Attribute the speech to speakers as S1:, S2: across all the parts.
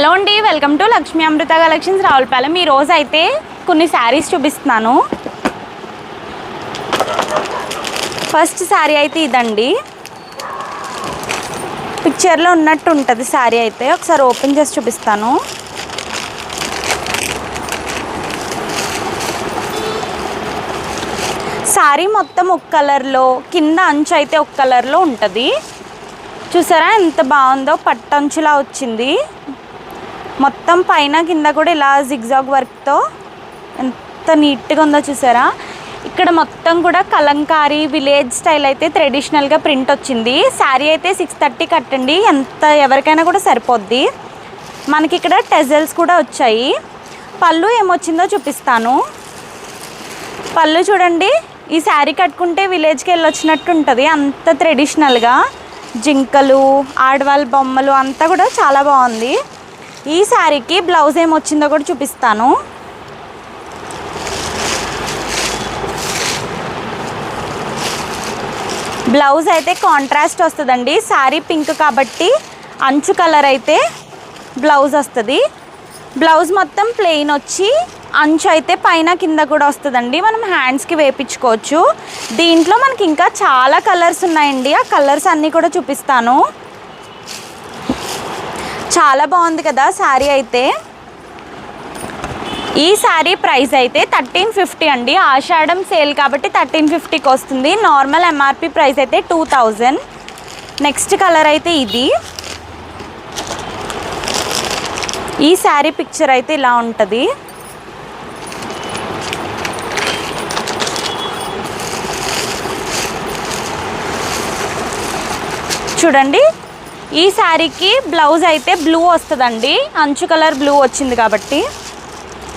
S1: Hello అండి welcome to Lakshmi Amrutha collections. Ravulapalem ఈ రోజు అయితే కొన్ని శారీస్ చూపిస్తున్నాను. ఫస్ట్ శారీ అయితే ఇదండి. పిక్చర్లో ఉన్నట్టు ఉంటుంది శారీ అయితే. ఒకసారి ఓపెన్ చేసి చూపిస్తాను. శారీ మొత్తం ఒక కలర్లో కింద అంచు అయితే ఒక కలర్లో ఉంటుంది. చూసారా ఎంత బాగుందో? పట్టంచులా వచ్చింది. మొత్తం పైన కింద కూడా ఇలా జిగ్జాగ్ వర్క్తో ఎంత నీట్గా ఉందో చూసారా? ఇక్కడ మొత్తం కూడా కలంకారీ విలేజ్ స్టైల్ అయితే ట్రెడిషనల్గా ప్రింట్ వచ్చింది. శారీ అయితే సిక్స్ థర్టీ కట్టండి. ఎంత ఎవరికైనా కూడా సరిపోద్ది. మనకి ఇక్కడ టెజల్స్ కూడా వచ్చాయి. పళ్ళు ఏమొచ్చిందో చూపిస్తాను. పళ్ళు చూడండి. ఈ శారీ కట్టుకుంటే విలేజ్కి వెళ్ళొచ్చినట్టు ఉంటుంది. అంత ట్రెడిషనల్గా జింకలు ఆడవాళ్ళ బొమ్మలు అంతా కూడా చాలా బాగుంది. ఈ శారీకి బ్లౌజ్ ఏమొచ్చిందో కూడా చూపిస్తాను. బ్లౌజ్ అయితే కాంట్రాస్ట్ వస్తుందండి. శారీ పింక్ కాబట్టి అంచు కలర్ అయితే బ్లౌజ్ వస్తుంది. బ్లౌజ్ మొత్తం ప్లెయిన్ వచ్చి అంచు అయితే పైన కింద కూడా వస్తుందండి. మనం హ్యాండ్స్కి వేపించుకోవచ్చు. దీంట్లో మనకి ఇంకా చాలా కలర్స్ ఉన్నాయండి. ఆ కలర్స్ అన్నీ కూడా చూపిస్తాను. చాలా బాగుంది కదా శారీ అయితే. ఈ శారీ ప్రైస్ అయితే థర్టీన్ ఫిఫ్టీ అండి. ఆషాఢం సేల్ కాబట్టి థర్టీన్ ఫిఫ్టీకి వస్తుంది. నార్మల్ ఎంఆర్పి ప్రైస్ అయితే టూ థౌజండ్. నెక్స్ట్ కలర్ అయితే ఇది. ఈ శారీ పిక్చర్ అయితే ఇలా ఉంటుంది. చూడండి. ఈ శారీకి బ్లౌజ్ అయితే బ్లూ వస్తుందండి. అంచు కలర్ బ్లూ వచ్చింది కాబట్టి.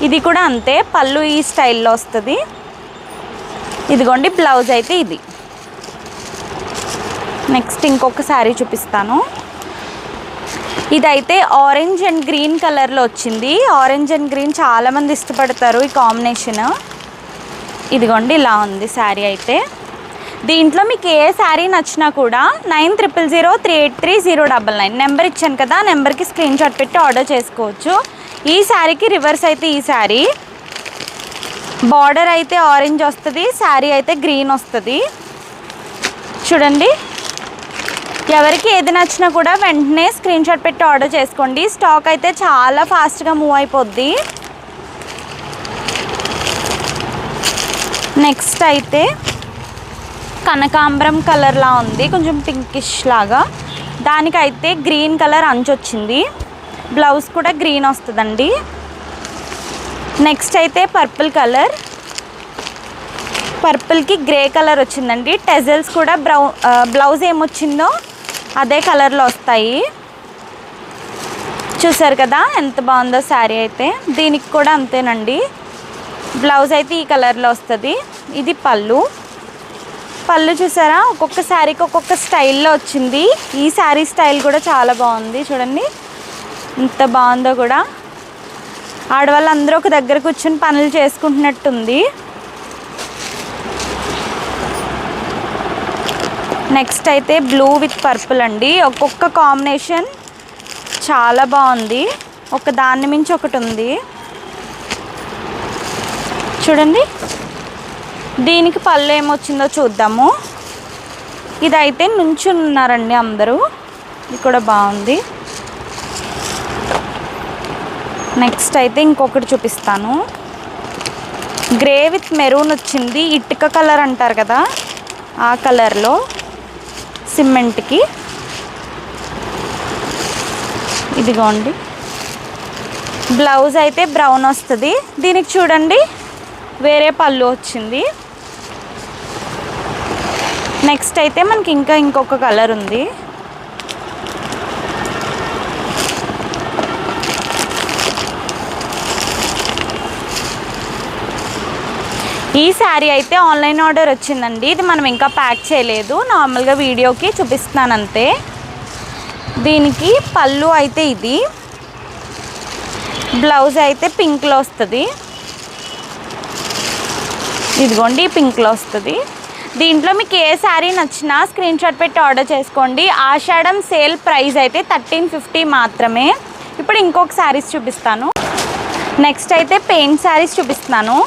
S1: ఇది కూడా అంతే పళ్ళు ఈ స్టైల్లో వస్తుంది. ఇదిగోండి బ్లౌజ్ అయితే ఇది. నెక్స్ట్ ఇంకొక శారీ చూపిస్తాను. ఇదైతే ఆరెంజ్ అండ్ గ్రీన్ కలర్లో వచ్చింది. ఆరెంజ్ అండ్ గ్రీన్ చాలామంది ఇష్టపడతారు ఈ కాంబినేషన్. ఇదిగోండి ఇలా ఉంది శారీ అయితే. దీంట్లో మీకు ఏ శారీ నచ్చినా కూడా nine triple zero three eight three zero double nine number ఇచ్చాను కదా నెంబర్కి స్క్రీన్ షాట్ పెట్టి ఆర్డర్ చేసుకోవచ్చు. ఈ శారీకి రివర్స్ అయితే ఈ శారీ. బార్డర్ అయితే ఆరెంజ్ వస్తుంది శారీ అయితే గ్రీన్ వస్తుంది. చూడండి. ఎవరికి ఏది నచ్చినా కూడా వెంటనే స్క్రీన్ షాట్ పెట్టి ఆర్డర్ చేసుకోండి. స్టాక్ అయితే చాలా ఫాస్ట్గా మూవ్ అయిపోద్ది. నెక్స్ట్ అయితే కనకాంబరం కలర్లా ఉంది కొంచెం పింకిష్ లాగా. దానికైతే గ్రీన్ కలర్ అంచు వచ్చింది. బ్లౌజ్ కూడా గ్రీన్ వస్తుందండి. నెక్స్ట్ అయితే పర్పుల్ కలర్. పర్పుల్కి గ్రే కలర్ వచ్చిందండి. టెజల్స్ కూడా బ్రౌ బ్లౌజ్ ఏమొచ్చిందో అదే కలర్లో వస్తాయి. చూసారు కదా ఎంత బాగుందో శారీ అయితే. దీనికి కూడా అంతేనండి. బ్లౌజ్ అయితే ఈ కలర్లో వస్తుంది. ఇది పళ్ళు. పళ్ళు చూసారా? ఒక్కొక్క శారీకి ఒక్కొక్క స్టైల్లో వచ్చింది. ఈ శారీ స్టైల్ కూడా చాలా బాగుంది. చూడండి. ఎంత బాగుందో కూడా. ఆడవాళ్ళందరూ ఒక దగ్గర కూర్చొని పనులు చేసుకుంటున్నట్టుంది. నెక్స్ట్ అయితే బ్లూ విత్ పర్పుల్ అండి. ఒక్కొక్క కాంబినేషన్ చాలా బాగుంది. ఒక దాన్ని మించి ఒకటి ఉంది. చూడండి. దీనికి పళ్ళు ఏమొచ్చిందో చూద్దాము. ఇదైతే నుంచున్నారండి అందరూ. ఇది కూడా బాగుంది. నెక్స్ట్ అయితే ఇంకొకటి చూపిస్తాను. గ్రే విత్ మెరూన్ వచ్చింది. ఇటుక కలర్ అంటారు కదా ఆ కలర్లో సిమెంట్కి. ఇదిగోండి. బ్లౌజ్ అయితే బ్రౌన్ వస్తుంది. దీనికి చూడండి వేరే పళ్ళు వచ్చింది. నెక్స్ట్ అయితే మనకి ఇంకా ఇంకొక కలర్ ఉంది. ఈ శారీ అయితే ఆన్లైన్ ఆర్డర్ వచ్చిందండి. ఇది మనం ఇంకా ప్యాక్ చేయలేదు. నార్మల్గా వీడియోకి చూపిస్తున్నాను అంతే. దీనికి పళ్ళు అయితే ఇది. బ్లౌజ్ అయితే పింక్లో వస్తుంది. ఇదిగోండి పింక్లో వస్తుంది. దీంట్లో మీకు ఏ శారీ నచ్చినా స్క్రీన్ షాట్ పెట్టి ఆర్డర్ చేసుకోండి. ఆషాఢం సేల్ ప్రైస్ అయితే థర్టీన్ ఫిఫ్టీ మాత్రమే. ఇప్పుడు ఇంకొక శారీస్ చూపిస్తాను. నెక్స్ట్ అయితే పెయింట్ శారీస్ చూపిస్తున్నాను.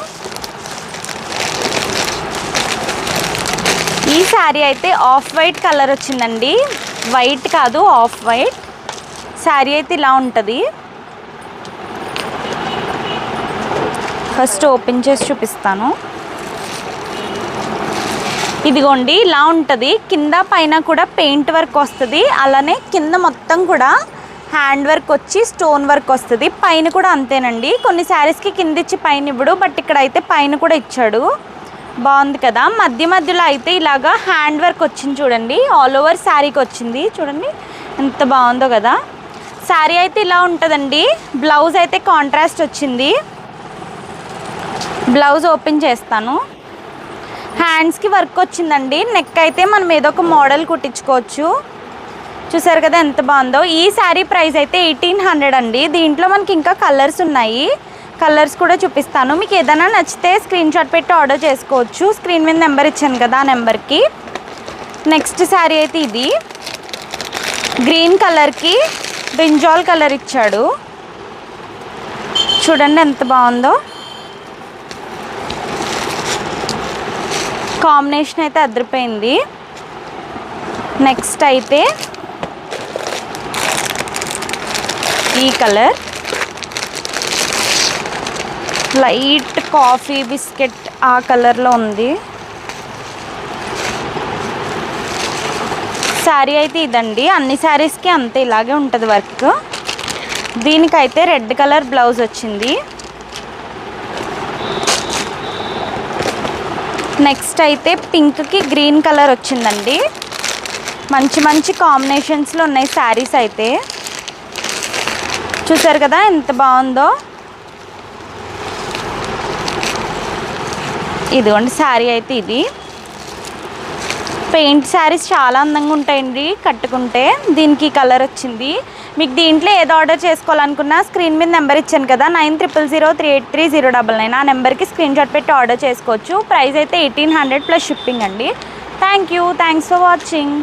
S1: ఈ శారీ అయితే ఆఫ్ వైట్ కలర్ వచ్చిందండి. వైట్ కాదు ఆఫ్ వైట్. శారీ అయితే ఇలా ఉంటుంది. ఫస్ట్ ఓపెన్ చేసి చూపిస్తాను. ఇదిగోండి ఇలా ఉంటుంది. కింద పైన కూడా పెయింట్ వర్క్ వస్తుంది. అలానే కింద మొత్తం కూడా హ్యాండ్ వర్క్ వచ్చి స్టోన్ వర్క్ వస్తుంది. పైన కూడా అంతేనండి. కొన్ని శారీస్కి కింద ఇచ్చి పైన ఇవ్వడు బట్ ఇక్కడ అయితే పైన కూడా ఇచ్చాడు. బాగుంది కదా? మధ్య మధ్యలో అయితే ఇలాగా హ్యాండ్ వర్క్ వచ్చింది చూడండి. ఆల్ ఓవర్ శారీకి వచ్చింది. చూడండి ఎంత బాగుందో కదా? శారీ అయితే ఇలా ఉంటుందండి. బ్లౌజ్ అయితే కాంట్రాస్ట్ వచ్చింది. బ్లౌజ్ ఓపెన్ చేస్తాను. హ్యాండ్స్కి వర్క్ వచ్చిందండి. నెక్ అయితే మనం ఏదో ఒక మోడల్ కుట్టించుకోవచ్చు. చూసారు కదా ఎంత బాగుందో. ఈ శారీ ప్రైస్ అయితే ఎయిటీన్ హండ్రెడ్ అండి. దీంట్లో మనకి ఇంకా కలర్స్ ఉన్నాయి. కలర్స్ కూడా చూపిస్తాను. మీకు ఏదైనా నచ్చితే స్క్రీన్ షాట్ పెట్టి ఆర్డర్ చేసుకోవచ్చు. స్క్రీన్ మీద నెంబర్ ఇచ్చాను కదా ఆ నెంబర్కి నెక్స్ట్ శారీ అయితే ఇది. గ్రీన్ కలర్కి బ్రింజాల్ కలర్ ఇచ్చాడు. చూడండి ఎంత బాగుందో. కాంబినేషన్ అయితే అదిరిపోయింది. నెక్స్ట్ అయితే ఈ కలర్. లైట్ కాఫీ బిస్కెట్ ఆ కలర్లో ఉంది. శారీ అయితే ఇదండి. అన్ని శారీస్కి అంతే ఇలాగే ఉంటుంది వర్క్. దీనికైతే రెడ్ కలర్ బ్లౌజ్ వచ్చింది. నెక్స్ట్ అయితే పింక్కి గ్రీన్ కలర్ వచ్చిందండి. మంచి మంచి కాంబినేషన్స్లో ఉన్నాయి శారీస్ అయితే. చూసారు కదా ఎంత బాగుందో? ఇదిగోండి శారీ అయితే ఇది. పెయింట్ శారీస్ చాలా అందంగా ఉంటాయండి కట్టుకుంటే. దీనికి కలర్ వచ్చింది. మీకు దీంట్లో ఏది ఆర్డర్ చేసుకోవాలనుకున్నా స్క్రీన్ మీద నెంబర్ ఇచ్చాను కదా nine triple zero three eight three zero double nine. ఆ నెంబర్కి స్క్రీన్ షాట్ పెట్టి ఆర్డర్ చేసుకోవచ్చు. ప్రైస్ అయితే ఎయిటీన్ హండ్రెడ్ ప్లస్ షిప్పింగ్ అండి. Thank you. Thanks for watching.